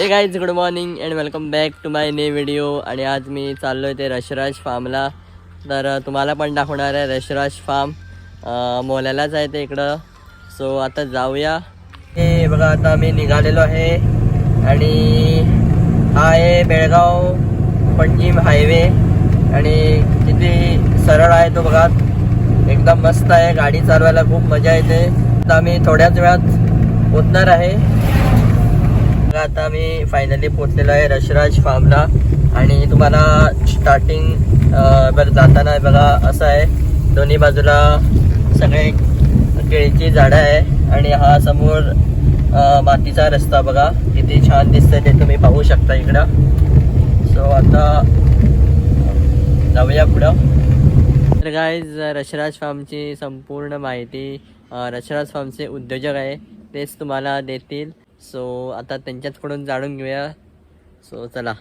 Hey guys good morning and welcome back to my new video आणि आज मी चाललो आहे ते रशराज फार्मला तर तुम्हाला पण दाखवणार आहे रशराज फार्म मोल्यालाच आहे ते इकडं. सो आता जाऊया. हे बघा आता मी निघालेलो आहे. आणि हा आहे बेळगाव पणजीम हायवे आणि किती सरळ आहे तो बघा. एकदम मस्त आहे. गाडी चालवायला खूप मजा येते. आता आम्ही थोड्याच वेळात पोचणार आहे. बघा, आता मी फायनली पोचलेलो आहे रशराज फार्मला आणि तुम्हाला स्टार्टिंग बरं जाताना बघा असं आहे. दोन्ही बाजूला सगळे केळीची झाडं आहे. आणि हा समोर मातीचा रस्ता बघा. किती छान दिसतंय ते तुम्ही पाहू शकता इकडं. सो आता जाऊया पुढं. तर गायज रशराज फार्मची संपूर्ण माहिती रशराज फार्मचे उद्योजक आहे. तेच तुम्हाला देतील. सो आता त्यांच्याचकडून जाणून घेऊया. सो चला.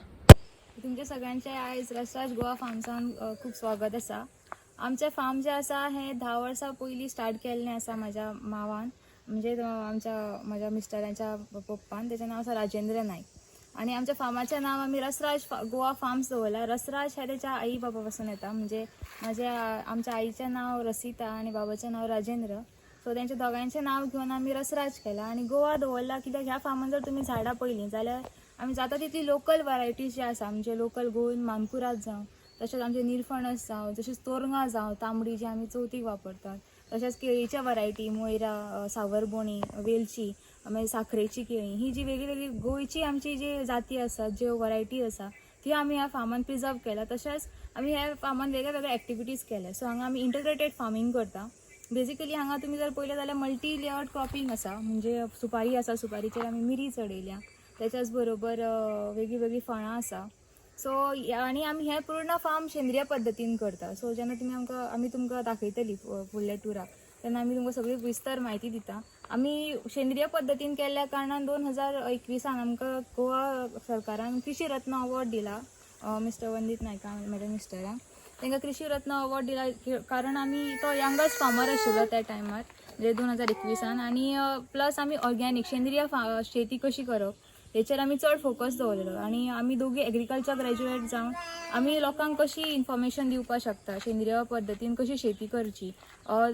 तुमच्या सगळ्यांचे आयज रसराज गोवा फार्मसान खूप स्वागत आसा आमचे फार्म जे आसा हे धा वर्सां पयलीं स्टार्ट केल्लें आसा म्हाज्या मावान. म्हणजे आमच्या म्हज्या मिस्टरांच्या पप्पान. तेचें नांव आसा राजेंद्र नायक आणि आमच्या फार्माचें नांव आमी रसराज गोवा फार्म्स दवरला रसराज हे तेच्या आई बाबा पासून येता. म्हणजे माझ्या आमच्या आईचें नांव रसिता आणि बाबाचें नांव राजेंद्र. सो तेंच्या दोगांयचें नांव घेवन आमी रसराज केला आणि गोवा दवरला कित्याक ह्या फार्मान जर तुमी झाडां पळयलीं जाल्यार आमी जाता तितली लोकल वरायटीज जे आसा म्हणजे लोकल गोवन मानकुराद जावं तशेंच आमचे निरफणस जावं तशेंच तोरंगां जावं तांबडी जी आमी चवथीक वापरतात. तशेंच केळीच्या वरायटी मोयरा सावरबोणी वेलची मागीर साखरेची केळी. ही जी वेगळी वेगळी गोंयची आमची जी जाती आसात ज्यो वरायटी आसा ती आमी ह्या फार्मान प्रिजर्व केल्या. तशेंच आमी ह्या फार्मान वेगळे वेगळे एक्टिविटीज केल्या. सो हांगा आमी इंटग्रेटेड फार्मिंग करता. बेसिकली हांगा तुमी जर पळयलें जाल्यार मल्टी लेयर्ड क्रॉपिंग आसा. म्हणजे सुपारी आसा सुपारीचेर आमी मिरी चडयल्या त्याच्याच बरोबर वेगळीं वेगळी वेगळी फळां आसा. सो आणि आमी हे पूर्ण फार्म सेंद्रीय पद्दतीन करता. सो जेन्ना तुमी आमकां आमी तुमकां दाखयतली फुडल्या टुराक तेन्ना आमी तुमकां सगळी विस्तार म्हायती दिता. आमी सेंद्रीय पद्दतीन केल्ल्या कारणान दोन हजार एकविसान आमकां गोवा सरकारान कृषी रत्न अवॉर्ड दिला मिस्टर वंदीत नायका म्हज्या मिस्टरांक तांकां कृषी रत्न अवॉर्ड दिला. कारण आमी तो यंगस्ट फार्मर आशिल्लो त्या टायमार म्हणजे दोन हजार एकविसान आणि प्लस आमी ऑर्गेनीक सेंद्रीय फा- शेती कशी करप हेचेर आमी चड फोकस दवरलेलो. आणि आमी दोगी एग्रीकल्चर ग्रॅज्युएट जावन आमी लोकांक कशी इन्फॉर्मेशन दिवपाक शकता सेंद्रीय पद्दतीन कशी शेती करची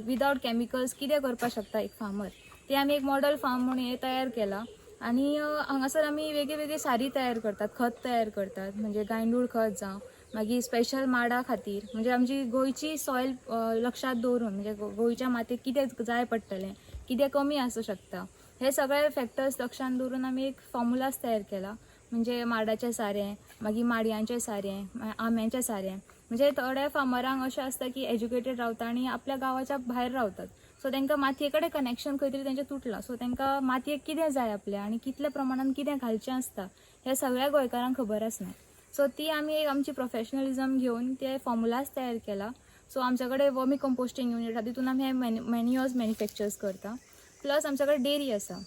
विदाउट कॅमिकल्स कितें करपाक शकता एक फार्मर ते आमी एक मॉडल फार्म म्हणून हे तयार केला. आणि हांगासर आमी वेगळे वेगळे सारी तयार करतात खत तयार करतात म्हणजे गांयडूळ खत जावं मागीर स्पेशल माडा खातीर. म्हणजे आमची गोंयची सॉयल लक्षात दवरून म्हणजे गोंयच्या मातयेक कितें जाय पडटलें कितें कमी आसूं शकता. हे सगळे फॅक्टर्स लक्षात दवरून आमी एक फॉर्मुलाज तयार केला. म्हणजे माडाचें सारें मागीर माडयांचें सारें मा- आंब्याचें सारें. म्हणजे थोड्या फार्मरांक अशें आसता की एज्युकेटेड रावता आनी आपल्या गांवाच्या भायर रावतात. सो तांकां मातये कडेन कनेक्शन खंय तरी तेंचें तुटलां. सो तांकां मातयेक कितें जाय आपल्या आनी कितल्या प्रमाणान कितें घालचें आसता हें सगळ्या गोंयकारांक खबर आसना सो ती आमी एक आमची प्रोफेशनलिझम घेवन ते फॉर्मुलाज तयार केला. सो आमच्याकडे वर्मी कंपोस्टिंग युनिट आसा तितून आमी हे मॅन्युअर्स मॅन्युफॅक्चर्स करता. प्लस आमच्या कडेन डेअरी आसा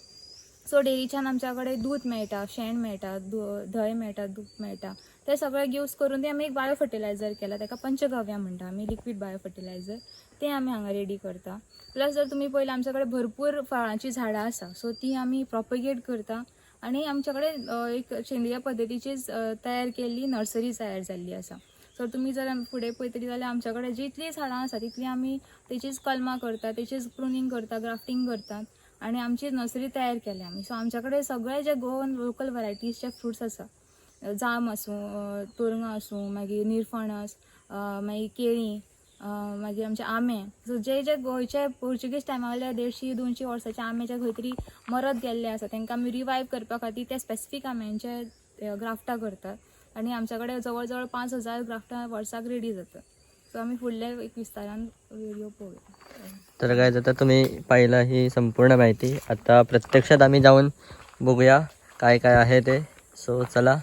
सो डेरीच्यान आमच्या कडेन दूध मेळटा शेण मेळटा धंय मेळटा दूध मेळटा ते सगळें यूज करून ते आमी एक बायो फर्टिलायझर केला. ताका पंचगव्या म्हणटा आमी लिक्वीड बायो फर्टिलायझर ते आमी हांगा रेडी करता. प्लस जर तुमी पळयलें आमच्या कडेन भरपूर फळांची झाडां आसा सो ती आमी प्रोपेगेट करता. आनी आमच्याकडे एक सेंद्रिय पद्दतीचीच तयार केल्ली नर्सरी तयार जाल्ली आसा सो तुमी जर फुडें पळयतली जाल्यार आमच्या कडेन जितली झाडां आसा तितली आमी तेचीच कलमां करतात तेचीच प्रुनींग करता ग्राफ्टिंग करतात आणि आमची नर्सरी तयार केल्या आमी सो आमच्याकडे सगळे जे गोवन लोकल वरायटीजचे फ्रुट्स आसा जाम आसूं अ, तोरंगां आसूं मागीर निरफणस मागीर केळीं मागीर आमचे आंबे सो जे जे गोंयचे पोर्चुगीज टायमा वयल्या देडशी दोनशी वर्साचे आंबे जे खंय तरी मरत गेल्ले आसा. तांकां आमी रिवायव करपा खातीर ते स्पेसिफीक आंब्यांचे ग्राफ्टां करतात. आनी आमच्या कडेन जवळ जवळ पांच हजार ग्राफ्टां वर्साक रेडी जातात. सो आमी फुडल्या एक विस्तारान व्हिडिओ पळोवया तर काय जाता तुम्ही पाहिला ही संपूर्ण माहिती. आता प्रत्यक्षात आम्ही जाऊन बघूया काय काय आहे ते. सो चला.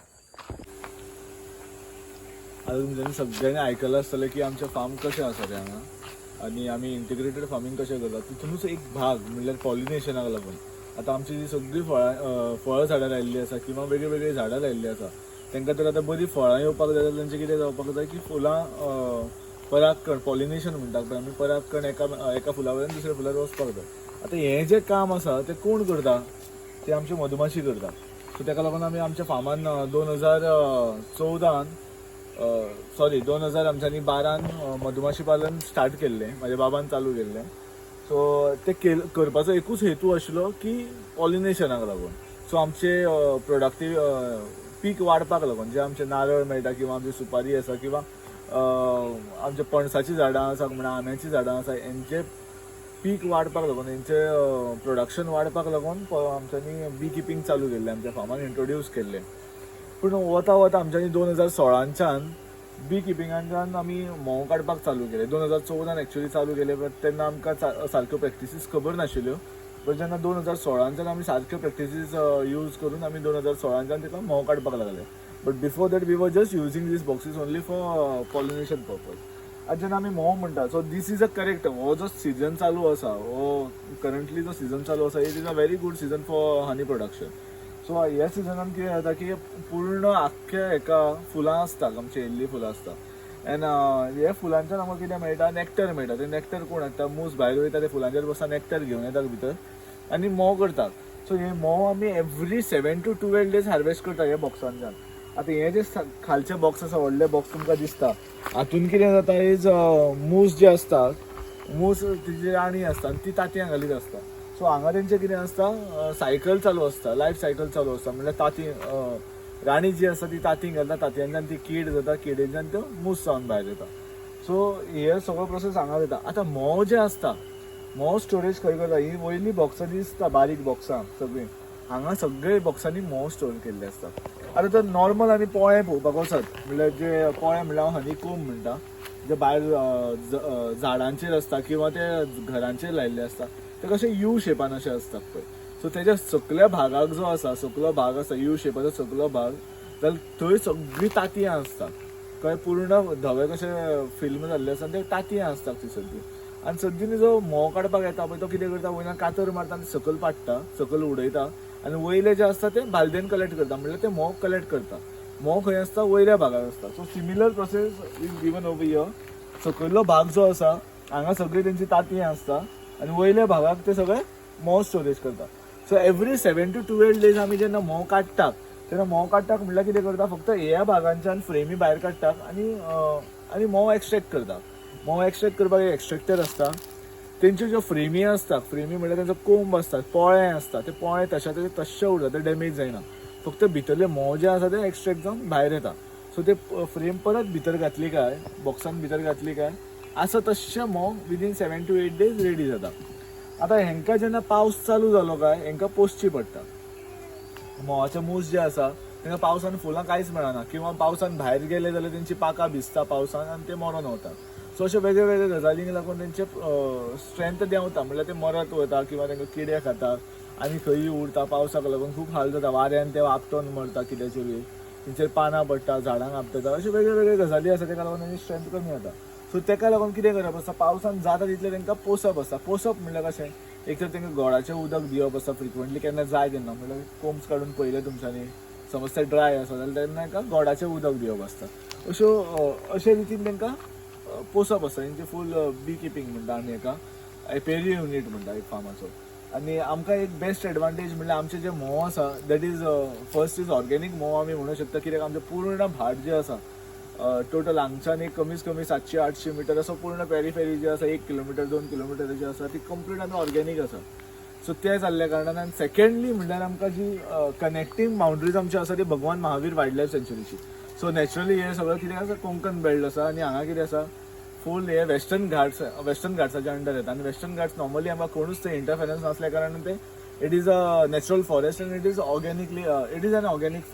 आता तुमच्यानी सगळ्यांनी ऐकलं आसतलें की आमचे फार्म कशें आसा ते हांगा आनी आमी इंटिग्रेटेड फार्मिंग कशें करतात तितूनच एक भाग म्हणल्यार पॉलिनेशनाक लागून आतां आमची जी सगळीं फळां फळ झाडां लायिल्लीं आसा किंवा वेगळीं वेगळीं झाडां लायिल्लीं आसा तांकां तर आतां बरीं फळां येवपाक जाय जाल्यार तांचें कितें जावपाक जाय की फुलां परागकण पॉलिनेशन म्हणटात पळय आमी परागकण एका एका फुला वयल्यान दुसऱ्या फुलार वचपाक जाय आतां हें जें काम आसा तें कोण करता? तें आमची मधमाशी करता सो ताका लागून आमी आमच्या फार्मान दोन हजार चवदान सॉरी दोन हजार आमच्यांनी बारान मधुमाशी पालन स्टार्ट केल्लें म्हाज्या बाबान चालू केल्लें सो ते केल करपाचो एकूच हेतू आशिल्लो की पॉलिनेशनाक लागून. सो आमचे प्रोडक्टीव पीक वाडपाक लागून. जे आमचे नारळ मेळटा किंवा आमची सुपारी आसा किंवा आमचे पणसाची झाडां आसा म्हणा आंब्याची झाडां आसा हेंचे पीक वाडपाक लागून हेंचे प्रोडक्शन वाडपाक लागून आमच्यांनी बी किपींग चालू केल्लें आमच्या फार्मान इंट्रोड्यूस केल्लें पूण वता वता आमच्यांनी दोन हजार सोळांच्यान बी किपिंगांच्यान आमी म्होंव काडपाक चालू केले. दोन हजार चवदान एक्चुली चालू केले बट तेन्ना आमकां सारक्यो प्रॅक्टिसीस खबर नाशिल्ल्यो बट जेन्ना दोन हजार सोळांच्यान आमी सारक्यो प्रॅक्टिसीस यूज करून आमी दोन हजार सोळांच्यान तेका म्होंव काडपाक लागले. But before that we were just using these boxes only for pollination purpose आतां जेन्ना आमी म्होंव म्हणटा so this is a correct हो जो सिजन चालू आसा हो करंटली जो सिजन चालू आसा it is a very good season for honey production so ह्या सिजनान कितें जाता की पूर्ण आख्ख्या हेका फुलां आसता आमची येल्ली फुलां आसता एन हे फुलांच्यान आमकां कितें मेळटा नॅक्टर मेळटा ते नॅक्टर कोण हाडटा मूस भायर वयता ते फुलांचेर बसता नॅक्टर घेवन येतात भितर आनी मोव करतात सो हे मोव आमी every seven to twelve days harvest करता हे बॉक्सांच्यान आतां हे जे खालचे बॉक्स आसा व्हडले बॉक्स तुमकां दिसता हातून कितें जाता इज मूस जे आसतात मूस तिची राणी आसता आनी ती तांतयां घालीत आसता सो हांगा तेंचें कितें आसता सायकल चालू आसता लायफ सायकल चालू आसता म्हणल्यार ताती राणी जी आसता ती तांती घालता तातयांच्यान ती कीड जाता किडेच्यान त्यो मूस जावन भायर येता सो हे सगळो प्रोसेस हांगा जाता आतां म्होंव जें आसता म्होंव स्टोरेज खंय करता ही वयली बॉक्सां दिसता बारीक बॉक्सां सगळीं. हांगा सगळे बॉक्सांनी म्होंव स्टोर केल्ले आसता आतां तर नॉर्मल आमी पोळे पळोवपाक वचत म्हणल्यार जे पोळे म्हणल्यार हांव हनी कोंब म्हणटा जे भायर झाडांचेर आसता किंवां ते घरांचेर लायल्ले आसता ते कशे यू शेपान अशे असतात पळय सो तेज्या सकल्या भागाक जो आसा सकलो भाग आसा यू शेपाचो सकलो भाग जाल्यार थंय सगळीं तांतयां आसता कळ्ळें पूर्ण धवे कशे फिल्म जाल्ले आसा ते तांतयां आसतात ती सगळीं. आनी सगळीं जो म्होंव काडपाक येता पळय तो कितें करता वयल्यान कातर मारता आनी सकयल पाडटा सकयल उडयता. आनी वयले जे आसता ते बालदेन कलेक्ट करता म्हणल्यार ते म्होंव कलेक्ट करता. म्होंव खंय आसता वयल्या भागात आसता. So similar process is given over here सकयलो भाग जो आसा हांगा सगळीं तेंची तांतयां आसता. आनी वयल्या भागाक ते सगळे म्होंव स्टोरेज करता so every seven to twelve days आमी जेन्ना म्होंव काडटात तेन्ना म्होंव काडटाक म्हणल्यार कितें करता फक्त ह्या भागांच्यान फ्रेमी भायर काडटात आनी आनी म्होंव एक्सट्रॅक्ट करता म्होंव एक्सट्रॅक्ट करपाक एक एक्स्ट्रॅक्टर आसता तेंच्यो ज्यो फ्रेमी आसता फ्रेमी म्हणल्यार तेंचो कोंब आसता पोळे आसता ते पोळे तशा तशे तश्शे उरता ते डॅमेज जायना फक्त भितरले म्होंव जे आसा ते एक्स्ट्रॅक्ट जावन भायर येता सो ते फ्रेम परत भितर घातली काय? बॉक्सान भितर घातली काय? आसा तशे mauve within seven to eight days ready जाता आतां हेंका जेन्ना पावस चालू जालो काय हेंका पोसची पडटा मोवाचे मूस जे आसा तेंकां पावसान फुलां कांयच मेळना. किंवा पावसान भायर गेले जाल्यार तेंची पाकां भिजता पावसान आनी ते मरोन वता सो अशे वेगळे वेगळे गजालींक लागून तेंचे स्ट्रेंथ देंवता म्हणल्यार ते मरत वता किंवा तेंका किडे खाता. आनी खंयी उरता पावसाक लागून खूब हाल जाता. वाऱ्यान ते आपटोन मरता किड्याचे बी. तेंचेर पानां पडटा झाडांक आपटता अशे वेगळे वेगळे गजाली आसा तेका लागून तेंची स्ट्रेंथ कमी जाता. सो तेका लागून कितें करप आसता पावसान जाता तितलें तेंकां पोसप आसता पोसप म्हणल्यार कशें? एक तर तेंकां गोडाचें उदक दिवप आसता फ्रिक्वेंटली केन्ना जाय तेन्ना म्हणल्यार कोम्स काडून पयले तुमच्यांनी. समज ते ड्राय आसा जाल्यार तेन्ना तेंकां गोडाचें उदक दिवप आसता. अश्यो अशे रितीन तेंकां पोसप आसता तेंचे फूल बी किपींग म्हणटा आमी हेका एपेरी युनीट म्हणटा एक फार्माचो. आनी आमकां एक बेस्ट एडवांटेज म्हणल्यार आमचें जें म्होंव आसा that is first is organic mauve आमी म्हणूंक शकता. कित्याक आमचें पूर्ण भाट जे आसा टोटल हांगच्यान कमीच कमीत कमी सातशे आठशे मिटर असो पूर्ण पेरीफेरी जी आसा एक किलोमिटर दोन किलोमिटर जी आसा ती कंप्लीट आमी ऑर्गेनीक आसा सो ते जाल्ल्या कारणान आनी सेकंडली म्हणल्यार आमकां जी कनेक्टींग बाउंड्रीज आमची आसा ती भगवान महावीर वायल्ड लायफ सेंच्युरीची सो नॅचरली हे सगळं कितें आसा कोंकण बेल्ट आसा आनी हांगा कितें आसा फूल हे वेस्टर्न घाट्स वेस्टर्न घाट्साच्या अंडर येता. आनी वेस्टर्न घाट्स नॉर्मली आमकां कोणूच ते इंटरफेरन्स नासल्या कारणान ते it is a natural forest and it is organically it is an organic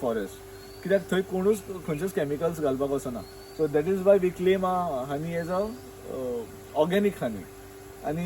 forest कित्याक थंय कोणूच खंयचेच कॅमिकल्स घालपाक वचना. So that is why we claim honey as a organic honey आनी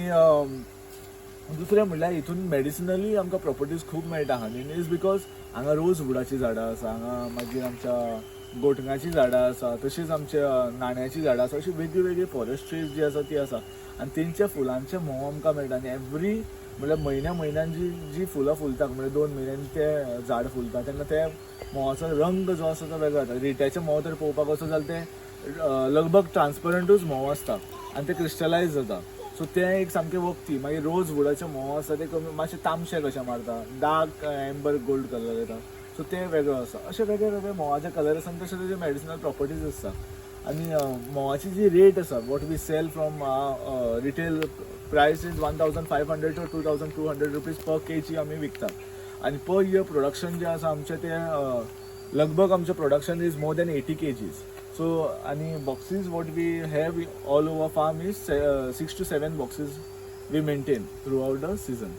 दुसरें म्हणल्यार हितून मेडिसिनली आमकां प्रॉपर्टीज खूब मेळटा हनीन इज बिकॉज हांगा रोज वुडाची झाडां आसा हांगा मागीर आमच्या गोटंगाची झाडां आसा तशींच आमच्या नाण्याची झाडां आसा अशी वेगळी वेगळी फॉरेस्ट ट्रीज जी आसा ती आसा. आनी तेंच्या फुलांचें म्होंव आमकां मेळटा. आनी एवरी म्हणजे म्हयन्या महिन्यांची जी जी फुलां फुलतात म्हणल्यार दोन म्हयन्यांनी ते झाड फुलता तेन्ना ते म्होंवाचो रंग जो आसा तो वेगळो जाता रिट्याचे म्होंव तर पळोवपाक वचत जाल्यार ते लगभग ट्रान्सपरंटूच मोव आसता आनी ते क्रिस्टलायज जाता. सो तें ते एक सामके वखदी मागीर रोज वुडाचे म्होंव आसा ते कमी मातशे तामशे कशे मारता. डार्क एम्बर गोल्ड कलर येता. सो ते वेगळो आसा अशे वेगळे वेगळे म्होंवाचे कलर आसा आनी तशे तशे मेडिसिनल प्रॉपर्टीज आसता आनी म्होंवाची जी रेट आसा what we sell from retail price is one thousand five hundred to two thousand two hundred rupees per K G आमी विकतात. आनी पर इयर प्रोडक्शन जे आसा आमचें तें लगभग आमचें production is more than eighty K Gs so आनी boxes what we have all over farm is six to seven boxes we maintain throughout the season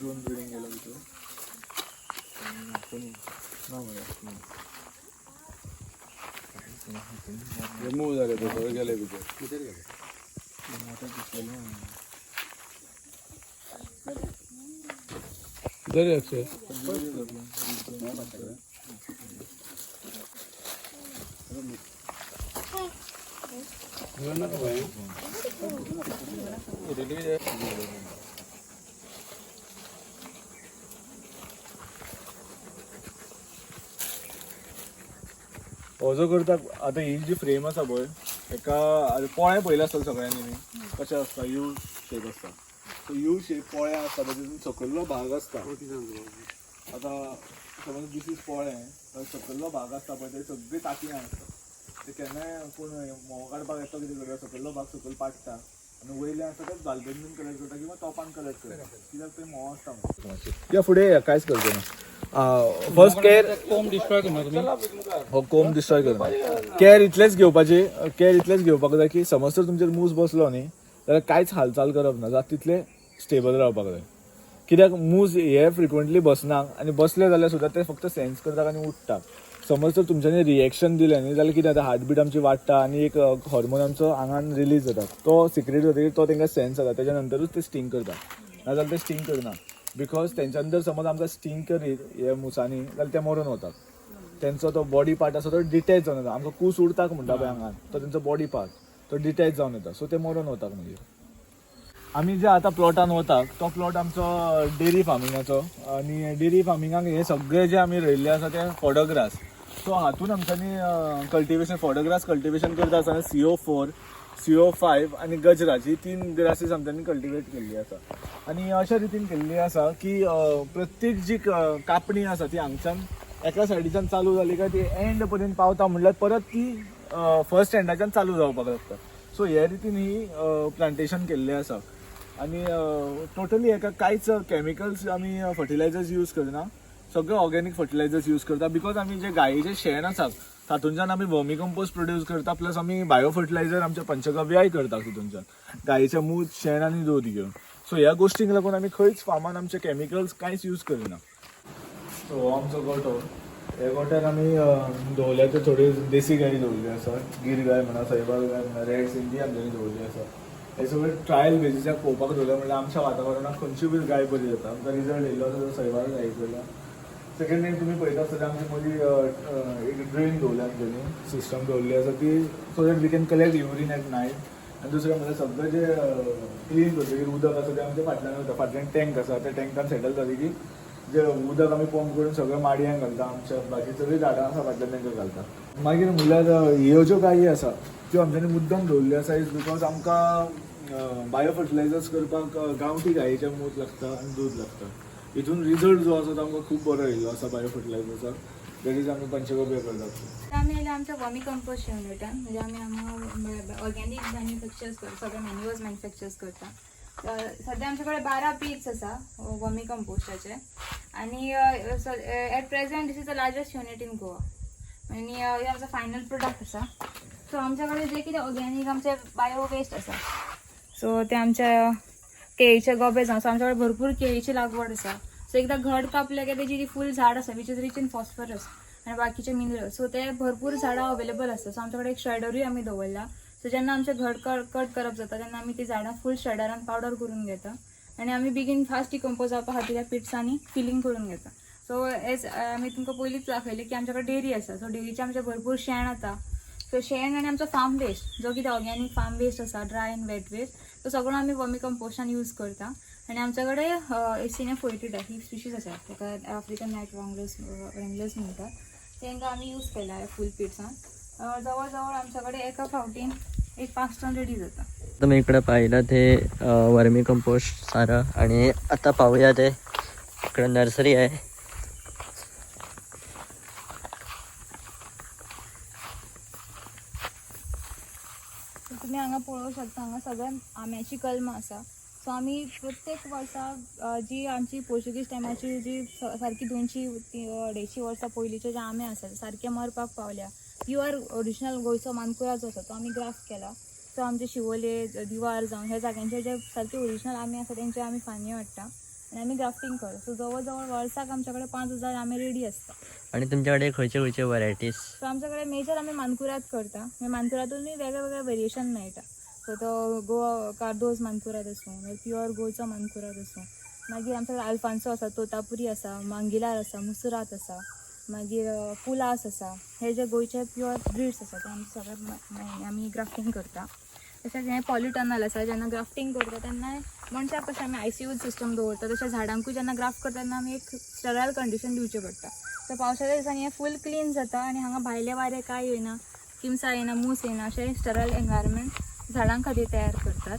drone breeding गेलो भितर मूव झाले ते सगळे गेले भितर जरी करता आतां ही जी फ्रेम आसा पळय एका पोळे पयलें आसतलें सगळ्यांनी न्ही. कशें आसता यू शेप आसता सो यू शेप पोळे आसता तितून सकयल्लो भाग आसता आतां समज दीस इज पोळे तर सकयल्लो भाग आसता पळय ते सगळे तांतयां आसता ते केन्नाय कोण म्होंव काडपाक येता कितें करता सकयल्लो भाग सकयल पाडटा आनी वयले आसता ते गालबेंदीन कलेक्ट करता किंवा तोपान कलेक्ट करता. कित्याक ते म्होंव आसता या फुडें कांयच करचें ना. फर्स्ट केअर कोंब डिस्ट्रॉय करणार तुम्ही? हो कोंब डिस्ट्रॉय करना केअर इतलेंच घेवपाचे केअर इतलेंच घेवपाक जाय की समज तर तुमचेर मूस बसलो न्ही जाल्यार कांयच हालचाल करप ना जाता तितले स्टेबल रावपाक जाय. कित्याक मूस हे फ्रिक्वेंटली बसना आनी बसले जाल्यार सुद्दां ते फक्त सेन्स करतात आनी उठतात. समज तर तुमच्यांनी रिएक्शन दिलें न्ही जाल्यार कितें जाता हार्टबीट आमची वाडटा आनी एक हॉर्मोन आमचो आंगान रिलीज जाता तो सिक्रेट जातकीर तो तांकां सेन्स जाता तेच्या नंतरूच ते स्टिंग करता नाजाल्यार ते स्टिंग करना. बिकॉज तेंच्या नंतर समज आमकां स्टिंग करीत हे मुसांनी जाल्यार ते मरून वतात त्यांचो तो बॉडी पार्ट आसा तो डिटॅच जावन येता. आमकां कूस उरता म्हणटा पळय हांगा तो तेंचो बॉडी पार्ट तो डिटॅच जावन येता. सो ते मरून वतात मागीर आमी जे आतां प्लॉटान वतात तो प्लॉट आमचो डेरी फार्मिंगाचो आनी डेरी फार्मिंगाक हे सगळे जे आमी रोयिल्ले आसा ते फोडोग्रास सो हातून आमच्यांनी कल्टिवेशन फोडोग्रास कल्टिवेशन करता आसतना सीओ फोर सीओ फायव आनी गजराज ही तीन ग्रासीस आमच्यांनी कल्टिवेट केल्ली आसा आनी अशा रितीन केल्ली आसा की प्रत्येक जी कापणी आसा ती हांगच्यान एका सायडीच्यान चालू जाली काय ती एंड पर्यंत पावता म्हणल्यार परत ती फर्स्ट एंडाच्यान चालू जावपाक लागता. सो हे रितीन ही प्लांटेशन केल्लें आसा आनी टोटली हेका कांयच कॅमिकल्स आमी फर्टिलायझर्स यूज करना. सगळे ऑर्गेनीक फर्टिलायझर्स यूज करता. बिकॉज आमी जे गायेचें शेण आसा तातूंच्यान आमी वर्मी कंपोस्ट प्रोड्यूस करता प्लस आमी बायो फर्टिलायझर आमच्या पंचगव्याय करता तितूंच्यान गायेचें मूत शेण आनी दूध घेवन सो ह्या गोश्टींक लागून आमी खंयच फार्मान आमचे कॅमिकल्स कांयच यूज करिना सो हो आमचो गोठो हे गोठ्यान आमी दवरल्या त्यो थोड्यो देसी गायी दवरल्यो आसा गिर गाय म्हणा सैबाल गाय म्हणा रेड सिंधी आमच्यांनी दवरली आसा हे सगळे ट्रायल बेजिसाक पळोवपाक दवरल्या म्हणल्यार आमच्या वातावरणाक खंयची बी गाय बरी जाता आमकां रिजल्ट येयलो सैबाल गायी कडल्यान सेकंड थींग तुमी पळयता आसतना आमची मदीं एक ड्रेन दवरल्या आमच्यांनी सिस्टम दवरली आसा ती so that we can collect urine at night आनी दुसरें म्हणल्यार सगळें जे क्लीन करतकीर उदक आसा तें आमच्या फाटल्यान वता फाटल्यान टँक आसा त्या टँकान सेटल जातकीर जे उदक आमी पंप करून सगळें माडयांक घालता आमच्या बाकी सगळीं झाडां आसा फाटल्यान तांकां घालता. मागीर म्हणल्यार ह्यो ज्यो गायी आसा त्यो आमच्यांनी मुद्दम दवरल्यो आसा इज बिकॉज आमकां बायो फर्टिलायझर्स करपाक गांवठी गायेचें मूत लागता आनी दूद लागता. हितून रिजल्ट जो आसा तो आमकां खूब बरो येयल्लो आसा बायो फर्टिलायझर्साक देट इज आमी पंचगव्य करतात. आमी आयले आमच्या वॉमी कंपोस्ट युनिटान म्हणजे आमी आम्हाला ऑर्गॅनिक मॅन्युफॅक्चर्स करता सगळे मॅन्युअर्स मॅन्युफॅक्चर्स करता. तर सध्या आमच्याकडे बारा पीक्स आसा वॉमी कंपोस्टाचे आणि at present this is the largest unit in Goa आणि हे आमचो फायनल प्रोडक्ट आसा सो आमच्याकडे जे कितें ऑर्गेनीक आमचे बायो वेस्ट आसा सो ते आमच्या केळीचे गोबे जावं सो आमच्याकडे भरपूर केळीची लागवड आसा सो एकदां घड कापले की तेजी जी फूल झाड आसा which is rich in phosphorus आनी बाकीचे मिनरल सो ते भरपूर झाडां अवेलेबल आसता सो आमच्याकडे एक श्रेडरूय आमी दवरला. सो जेन्ना आमचे घड कट करप जाता तेन्ना आमी ती झाडां फूल श्रेडरान पावडर करून घेता. आनी आमी बेगीन फास्ट डिकम्पोज जावपा खातीर त्या पिट्सांनी फिलिंग करून घेता. सो एज आमी तुमकां पयलींच दाखयलें की आमच्याकडे डेरी आसा सो डेरीचे आमचे भरपूर शेण जाता सो शेण आनी आमचो फार्म वेस्ट जो कितें ऑर्गेनीक फार्म वेस्ट आसा ड्राय एंड वेट वेस्ट तो सगळो आमी वर्मी कंपोस्टान यूज करता. आनी आमच्या कडेन एसिने फोयटिडा ही स्पिशीज आसा ताका आफ्रिकन नायट वांगलर्स रेंगलर्स म्हणटात तांकां आमी यूज केला फूल पिट्सान जवळ जवळ आमच्या कडेन एका फावटीन एक पांच टन रेडी जाता तुम्ही इकडे पाहिलं ते वर्मी कंपोस्ट सारं. आणि आता पाहूया ते इकडं नर्सरी आहे. तुमी तुम्ही हांगा पळोवंक शकता हांगा सगळ्या आंब्याची कलमां आसा सो आमी प्रत्येक वर्सा जी आमची पोर्चुगीज टायमाची जी सारकी दोनशी ती, अडेचशी वर्सां पयलींचे जे आंबे आसात सारके मरपाक पावल्या. प्युअर ओरिजिनल गोंयचो मानकुरा जो आसा तो आमी ग्राफ्ट केला. सो आमचे शिवोले दिवार जावं ह्या जाग्यांचे जे सारके ओरिजिनल आंबे आसा तेंचे आमी फांदी हाडटा आनी आमी ग्राफ्टींग करता. सो जवळ जवळ वर्साक आमच्या कडेन पांच हजार आंबे रेडी आसता आणि तुमच्याकडे खंयचे खंयचे व्हरायटीज सो आमच्याकडे मेजर आमी मानकुराद करता. मागीर मानकुरादूनय वेगळे वेगळे व्हेरिएशन मेळटा सो तो गोवा कार्दोज मानकुराद आसूं मागीर प्युअर गोंयचो मानकुराद आसूं मागीर आमच्याकडे आल्फान्सो आसा तोतापुरी आसा मांगिलार आसा मुसरात आसा मागीर पुलास आसा हे जे गोंयचे प्युअर ब्रिड्स आसा ते आमचे सगळे आमी ग्राफ्टींग करता. तशेंच हें पॉलिटनल आसा जेन्ना ग्राफ्टींग करता तेन्ना मनशाक कशें आमी यू सिस्टम दवरता तशें झाडांकूय जेन्ना ग्राफ्ट करता तेन्ना आमी एक स्टरायल कंडिशन दिवचें पडटा तर पावसाच्या दिसांनी हें फूल क्लीन जाता आनी हांगा भायले वारे कांय येना किमसा येना मूस येना अशें स्टरल एनवायरमेंट झाडां खातीर तयार करतात.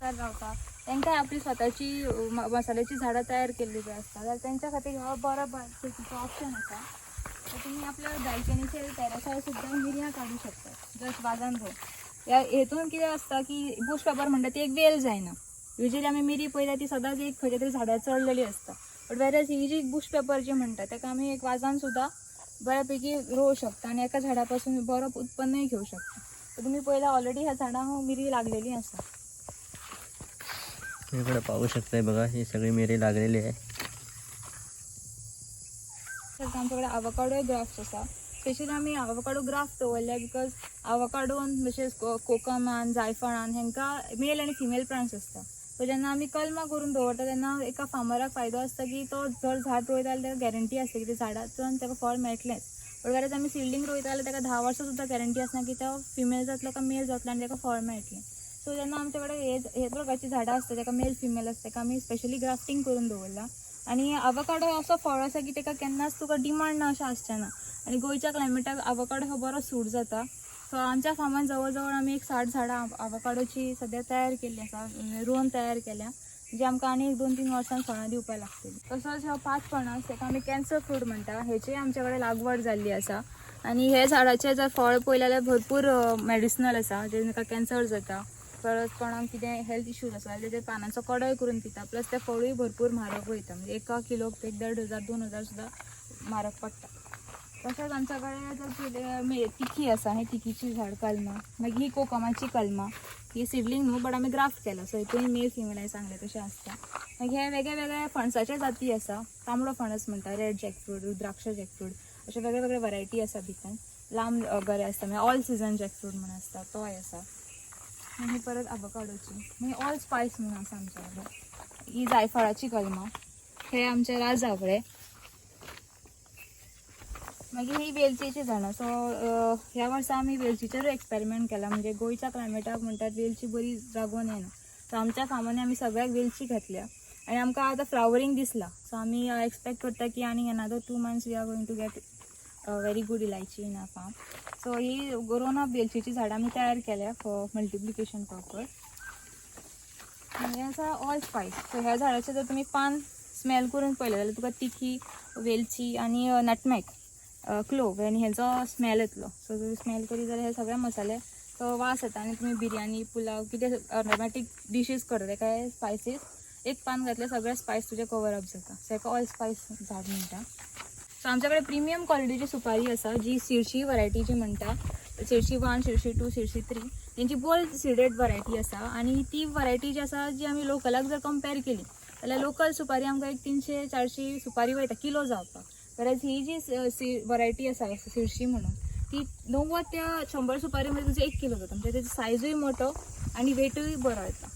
तर रावता तांकां आपली स्वताची म- मसाल्याची झाडां तयार केल्ली जी आसता जाल्यार तेंच्या खातीर हो बरो ऑप्शन आसा तर तुमी आपल्या दालचिनीचेर टॅरसार सुद्दां मिरयां काडूं शकतात जस्ट बागान भोंव ह्या हेतून कितें आसता की बुश पेपर म्हणटा ती एक वेल जायना युजली आमी मिरी पयल्या ती सदांच एक खंयच्या तरी झाडार चडलेली आसता बट वेरस ही जी बुश पेपर जी म्हणटा ताका आमी एक वाजान सुद्दां बऱ्यापैकी रोवू शकता आनी एका झाडा पासून बरो उत्पन्नय घेवं शकता. तर तुमी पयला ऑलरेडी ह्या झाडांक मिरी लागलेली आसा इकडे पाहू शकताय बघा ही सगळी मिरी लागलेली आहे. आमच्याकडे आवकाडो ग्राफ्ट आसा स्पेशली आमी आवोकाडो ग्राफ्ट दवरल्या बिकॉज आवोकाडोन तशेंच कोकमान जायफळान हेंकां मेल आनी फिमेल प्लांट्स आसता सो जेन्ना आमी कलमां करून दवरता तेन्ना एका फार्मराक फायदो आसता की तो जर झाड रोयता जाल्यार तेका गॅरंटी आसता की ते झाडांतून ताका फळ मेळटलेंच बट वेळेस आमी सिल्डींग रोयता जाल्यार ताका धा वर्सां सुद्दां गॅरंटी आसना की तो फिमेल जातलो काय मेल जातलो आनी ताका फळ मेळटलें सो जेन्ना आमचे कडेन हे हे प्रकारची झाडां आसता ताका मेल फिमेल आसता ताका आमी स्पेशली ग्राफ्टींग करून दवरला आनी आवकाडो असो फळ आसा की ताका केन्नाच तुका डिमांड ना अशें आसचें ना. आनी गोंयच्या क्लायमेटाक आवकाडो हो बरो सूट जाता. सो आमच्या फार्मान जवळ जवळ आमी एक साठ झाडां आव- आवकाडोची सद्या तयार केल्ली आसा. म्हणजे रोवन तयार केल्या. जी आमकां आनी एक दोन तीन वर्सान फळां दिवपाक लागतली. तसोच हो पांच फणस ताका आमी कॅन्सर फ्रूट म्हणटा. हेची आमच्या कडेन लागवड जाल्ली आसा. आनी हे झाडाचें जर फळ पळयलें जाल्यार भरपूर मेडिसिनल आसा. जे ताका कॅन्सर जाता. परत कोणाक कितें हेल्थ इश्यूज आसा जाल्यार ते पानांचो कडय करून पिता प्लस ते फळूय भरपूर म्हारग वयता म्हणजे एका किलोक एक देड हजार दोन हजार सुद्दां म्हारग पडटा तशेंच आमच्या कडेन जर तिखी आसा हें तिखीची झाड कलमां मागीर ही कोकमाची कलमां ही सिडलींग न्हू बट आमी ग्राफ्ट केला. सो हितून मेल फिमेल हांवें सांगलें तशें आसता मागीर हे वेगळे वेगळे फणसाचे जाती आसा तांबडो फणस म्हणटा रेड जॅकफ्रूट रुद्राक्ष जॅकफ्रूट अशे वेगळे वेगळे वरायटी आसा भितर लांब गरे आसता मागीर ऑल सिजन जॅकफ्रूट म्हणून आसता तोय आसा आनी परत आबोकाडोची मागीर ऑल स्पायस म्हणून आसा आमच्या कडेन ही जायफळाची कलमां. हे आमचे राजावळे मागीर म्हणजे ही वेलचीची झाडां. सो ह्या वर्सा आमी वेलचीचेर एक्सपेरिमेंट केला म्हणजे गोंयच्या क्लायमेटाक म्हणटात वेलची बरी जागोन येना सो आमच्या फार्मांनी आमी सगळ्याक वेलची घातल्या. आनी आमकां आतां फ्लावरींग दिसला. सो आमी एक्सपेक्ट करता की आनी another two months we are going to get very good elaichi in our farm so he grown of वेलचीची झाडां आमी तयार केल्या फॉर मल्टिप्लिकेशन पर्पज हे आसा ऑल स्पायस सो ह्या झाडाचे जर तुमी पान स्मेल करून पळयलें जाल्यार तुका तिखी वेलची आनी नटमॅक क्लोव आनी हेचो स्मेल येतलो. सो तुमी स्मेल करी जाल्यार हे सगळे मसाले तो वास येता आनी तुमी बिरयानी पुलाव कितें ऑटोमॅटीक डिशीज करता तेका स्पायसीस एक पान घातले सगळे स्पायस तुजे कवर अप जाता. सो हेका ऑल स्पायस झाड म्हणटा सो आमच्याकडे प्रिमियम क्वॉलिटीची सुपारी आसा जी शिरशी वरायटी जी म्हणटा Sirsi one Sirsi two Sirsi three तेंची बोल्ड सिडेड वरायटी आसा आनी ती वरायटी जी आसा जी आमी लोकलाक जर कंपेर केली जाल्यार लोकल सुपारी आमकां एक तिनशे चारशी सुपारी वयता किलो जावपाक वराज ही जी वरायटी आसा शिरशी म्हणून ती णव्वद त्या शंबर सुपारी मध्ये तुजे एक किलो जाता. म्हणजे तेजो सायजूय मोठो आनी वेटूय बरो येता.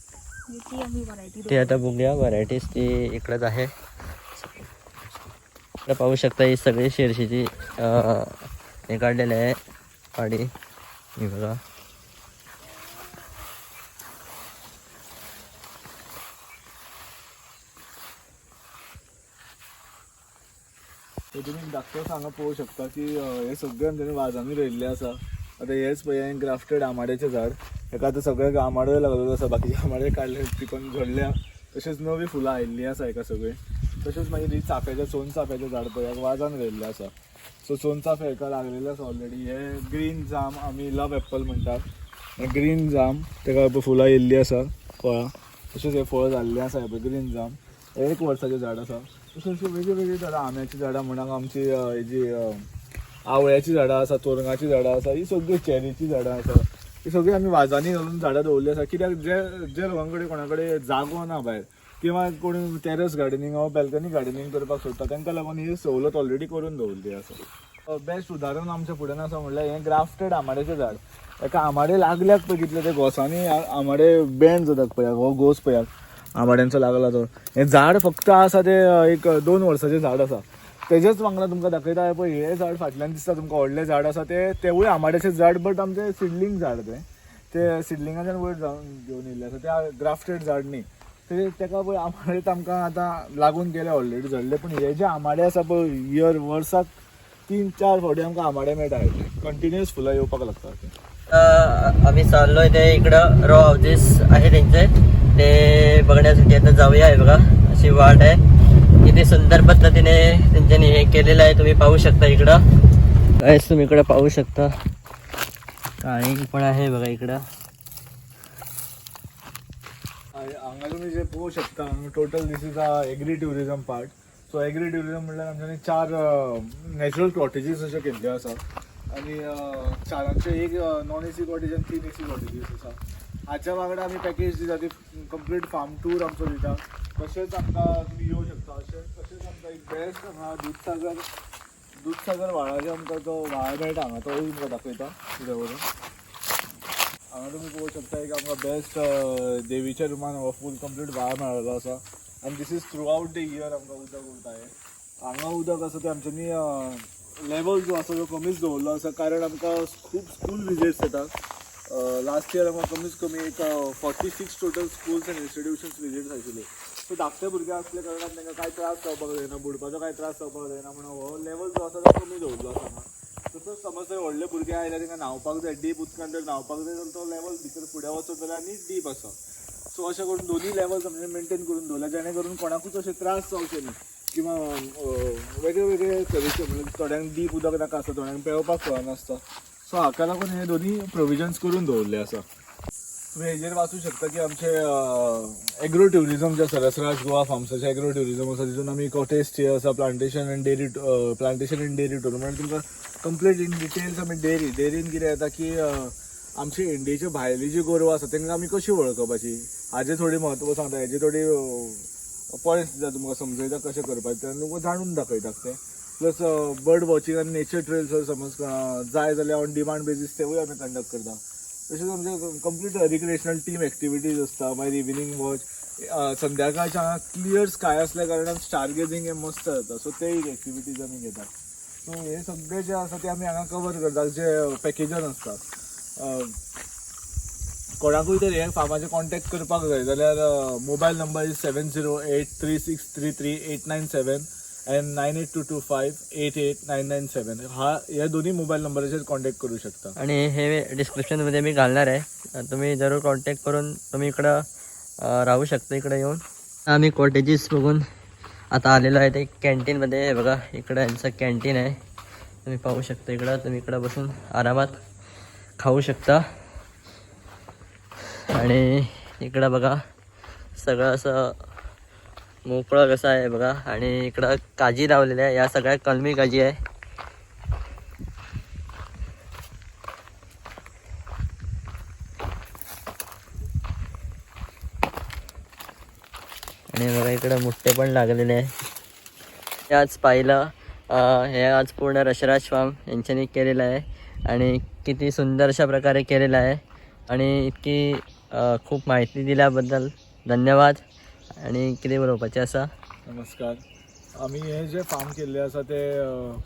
म्हणजे ती आमी वरायटी ते आता बघूया व्हरायटीज ती इकडंच आहे. पाहू शकता ही सगळी शेरशीची हे काढलेले आहे पाडी हे बघा. तुम्ही डॉक्टर सांगा पळोवंक शकता की हे सगळे म्हणजे त्यांनी वाजांनी रोयल्ले आसा आता हेच पळय हांवें ग्राफ्टेड आमाड्याचें झाड. हेका आतां सगळ्याक आमाडोय लागलेलो आसा बाकी आमाडे काडले पिकून घडल्या. तशेंच नवी फुलां आयिल्लीं आसा हेका सगळीं? तशेंच मागीर ही चाफ्याचें सोन चाफ्याचें झाड पळय वाजान गेल्लें आसा सो सोन चाफे हेका लागलेलें आसा ऑलरेडी हे ग्रीन जाम आमी लव एप्पल म्हणटात हे ग्रीन जाम. तेका फुलां येयल्लीं आसा फळां. तशेंच हे फळ जाल्लें आसा हे पळय ग्रीन जाम. हे एक वर्साचें झाड आसा तशें अशीं वेगळीं वेगळीं झाडां आंब्याची झाडां म्हणून आमची हेजी आवळ्याचीं आवळ्याची झाडां आसा तोरंगाची झाडां आसा ही सगळीं चेरीची झाडां आसा ही सगळीं आमी वाजांनी घालून झाडां दवरलीं आसा कित्याक जे जे लोकां कडेन कोणा कडेन जागो ना भायर किंवा कोण टॅरस गार्डनिंग वा बॅल्कनी गार्डनिंग करपाक सोदता तांकां लागून ही सवलत ऑलरेडी करून दवरली आसा बेस्ट उदाहरण आमच्या फुड्यान आसा म्हणल्यार हें ग्राफ्टेड आंबाड्याचें झाड. एका आमाडे लागल्याक पळय कितले ते घोसांनी आंबाडे बँड जातात पळयात हो घोस पळयात आंबाड्यांचो लागला तो. हें झाड फक्त आसा ते एक दोन वर्साचें झाड आसा तेजेच वांगडा तुमकां दाखयता पळय हें झाड फाटल्यान दिसता तुमकां व्हडलें झाड आसा ते तेवूय आंबाड्याचें झाड बट आमचें सिडलींग झाड तें. ते सिडलिंगाच्यान वयर जावन घेवन येयल्लें आसा ते ग्राफ्टेड झाड न्ही ते तेका पळय आमाडे आमकां आतां लागून गेले ऑलरेडी झडले पूण हे जे आमाडे आसा पळय इयर वर्साक तीन चार फावटी आमकां आमाडे मेळटा कंटिन्युअस फुलां येवपाक लागता आम्ही चाललोय ते इकडं रो हाऊसेस आहे त्यांचे. ते बघण्यासाठी आता जाऊया आहे बघा. अशी वाट आहे. किती सुंदर पद्धतीने त्यांच्यानी हे केलेलं आहे तुम्ही पाहू शकता इकडं. काहीच तुम्ही इकडं पाहू शकता. काही पण आहे बघा इकडं. हांगा तुमी जे पळोवंक शकता total this is a agri tourism part so agri tourism म्हणल्यार आमच्यांनी चार नॅचरल कॉटेजीस अशे केल्ल्यो आसा आनी चारांचे एक नॉन एसी कॉटेज आनी तीन एसी कॉटेजीस आसा हाच्या वांगडा आमी पॅकेज दिता ती कंप्लीट फार्म टूर आमचो दिता तशेंच आमकां तुमी येवं शकता. अशें तशेंच आमकां एक बेस्ट हांगा दूदसागर दूदसागर व्हाळाचे आमकां जो व्हाळ मेळटा हांगा तोय तुमकां दाखयता कितें करून हांगा तुमी पळोवंक शकता एक आमकां बेस्ट देवीच्या रुमान हो फूल कंप्लीट व्हाळ मेळिल्लो आसा आनी this is throughout the year आमकां उदक उरता हे हांगा उदक आसा ते आमच्यांनी लेवल जो आसा तो कमीच दवरलो आसा कारण आमकां खूब स्कूल विजिट्स येतात. लास्ट इयर आमकां कमीच कमी एक forty six total schools and institutions visits आशिल्ले सो धाकटे भुरगे आसले कारणान तांकां कांय त्रास जावपाक जायना बुडपाचो कांय त्रास जावपाक जायना म्हणून हो लेवल जो आसा तो कमी दवरलो आसा हांगा समज थंय व्हडले भुरगे आयले तांकां न्हांवपाक जाय डीप उदकान जर न्हांवपाक जाय जाल्यार तो लेवल भितर फुडें वचत जाल्यार आनी डीप आसा सो अशें करून दोनी लेवल आमचे मेंटेन करून दवरल्या जेणे करून कोणाकूच अशे त्रास जावचे न्ही किंवा वेगळे वेगळे तरेचे म्हणजे थोड्यांक डीप उदक नाका आसता थोड्यांक पेंवपाक कळनासता सो हाका लागून हे दोनी प्रोविजन्स करून दवरले आसा तुम्ही हेजेर वाचू शकता की आमचे एग्रो ट्युरिझम म्हणजे जे आसा रसराज गोवा फार्मसाचे एग्रो ट्युरिझम आसा तितून आमी कॉटेज स्टे आसा plantation and dairy plantation and dairy tour म्हणजे तुमकां कंप्लीट इन डिटेल्स आमी डेरी डेरीन कितें येता की आमची इंडियेची भायली जी गोरवां आसा तांकां आमी कशी वळखपाची हाजे थोडी म्हत्व सांगता हेजे थोडी पॉयंट्स दिता तुमकां समजयता कशें करपाचें तें तुमकां जाणून दाखयतात तें. प्लस बर्ड वॉचिंग आनी नेचर ट्रेल्स जर समज जाय जाल्यार ऑन डिमांड बेजीस तेवूय आमी कंडक्ट करता तशेंच आमचे कंप्लीट रिक्रिएशनल टीम एक्टिविटीज आसता मागीर इव्हिनिंग वॉच संध्याकाळच्या हांगा क्लियर स्काय असल्या कारणान स्टार गेजिंग हें मस्त जाता सो ते एक एक्टिविटीज आमी घेतात. सो हे सगळे जे आसा ते आमी हांगा कवर करतात. जे पॅकेजान आसता कोणाकूय तरी हे फार्माचे कॉन्टॅक्ट करपाक जाय. जाल्यार mobile number is seven zero eight three six three three eight nine seven and nine eight two two five eight eight nine nine seven हा या दोन्ही मोबाईल नंबरचे कॉन्टॅक्ट करू शकता. आणि हे डिस्क्रिप्शनमध्ये मी घालणार आहे. तुम्ही जरूर कॉन्टॅक्ट करून तुम्ही इकडं राहू शकता इकडं येऊन. आम्ही कॉटेजेस बघून आता आलेलो आहे ते कॅन्टीनमध्ये बघा इकडं यांचं कॅन्टीन आहे. तुम्ही पाहू शकता इकडं तुम्ही इकडं बसून आरामात खाऊ शकता. आणि इकडं बघा सगळं असं मोकळं कसा आहे बघा. आणि इकडं काजी लावलेल्या आहे. या सगळ्या कलमी काजी आहे. आणि बघा इकडं मुठ्ठे पण लागलेले आहे. हे आज पाहिलं हे आज पूर्ण रशराज फार्म यांच्यानी केलेलं आहे. आणि किती सुंदर अशा प्रकारे केलेलं आहे. आणि इतकी खूप माहिती दिल्याबद्दल धन्यवाद. आणि किती बरोवपाचें आसा नमस्कार. आमी हे जे फार्म केल्ले आसा ते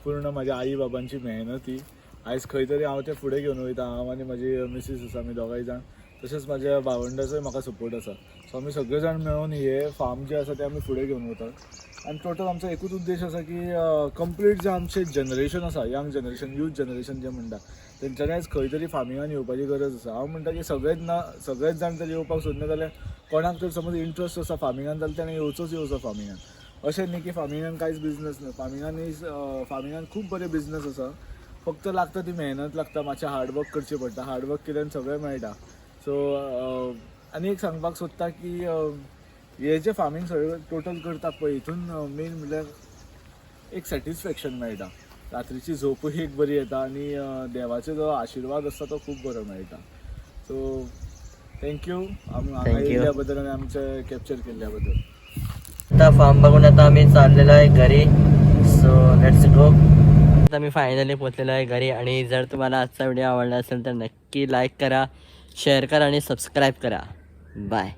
पूर्ण म्हाज्या आई बाबांची मेहनती आयज खंय तरी हांव ते फुडें घेवन वयता हांव आनी म्हाजी मिसीस आसा आमी दोगांय जाण. तशेंच म्हाज्या भावंडाचोय म्हाका सपोर्ट आसा सो आमी सगळे जाण मेळून हे फार्म जे आसा ते आमी फुडें घेवन वतात आनी टोटल आमचो एकूच उद्देश आसा की कंप्लीट जे आमचे जनरेशन आसा यंग जनरेशन यूथ जनरेशन जे म्हणटा तेंच्यांनी आयज खंय तरी फार्मिंगान येवपाची गरज आसा हांव म्हणटा की सगळेच ना सगळेच जाण जर येवपाक सोदना जाल्यार कोणाक तर समज इंट्रस्ट आसा फार्मिंगान जाल्यार तेणें येवचोच येवचो फार्मिंगान. अशें न्ही की फार्मिंगान कांयच बिझनस ना. फार्मिंगान इज फार्मिंगान खूब बरे बिझनस आसा फक्त लागता ती मेहनत लागता मातशें हार्डवर्क करचें पडटा. हार्डवर्क केल्यान सगळें मेळटा. सो आनी एक सांगपाक सोदता की हे जे फार्मींग सगळें टोटल करता पळय हितून मेन म्हणल्यार एक सॅटिस्फॅक्शन मेळटा रात्रीची झोपूय एक बरी येता आनी देवाचो जो आशिर्वाद आसता तो खूब बरो मेळटा सो थँक्यू हांगा. येयल्या बद्दल आनी आमचे कॅप्चर केल्ल्या बद्दल आता फार्म बघून आता आम्ही चाललेलो आहे घरी. सो लेट्स गो आता मी फायनली पोचलेलो आहे घरी आणि जर तुम्हाला आजचा व्हिडिओ आवडला असेल तर नक्की लाईक करा शेअर करा आणि सबस्क्राईब करा. बाय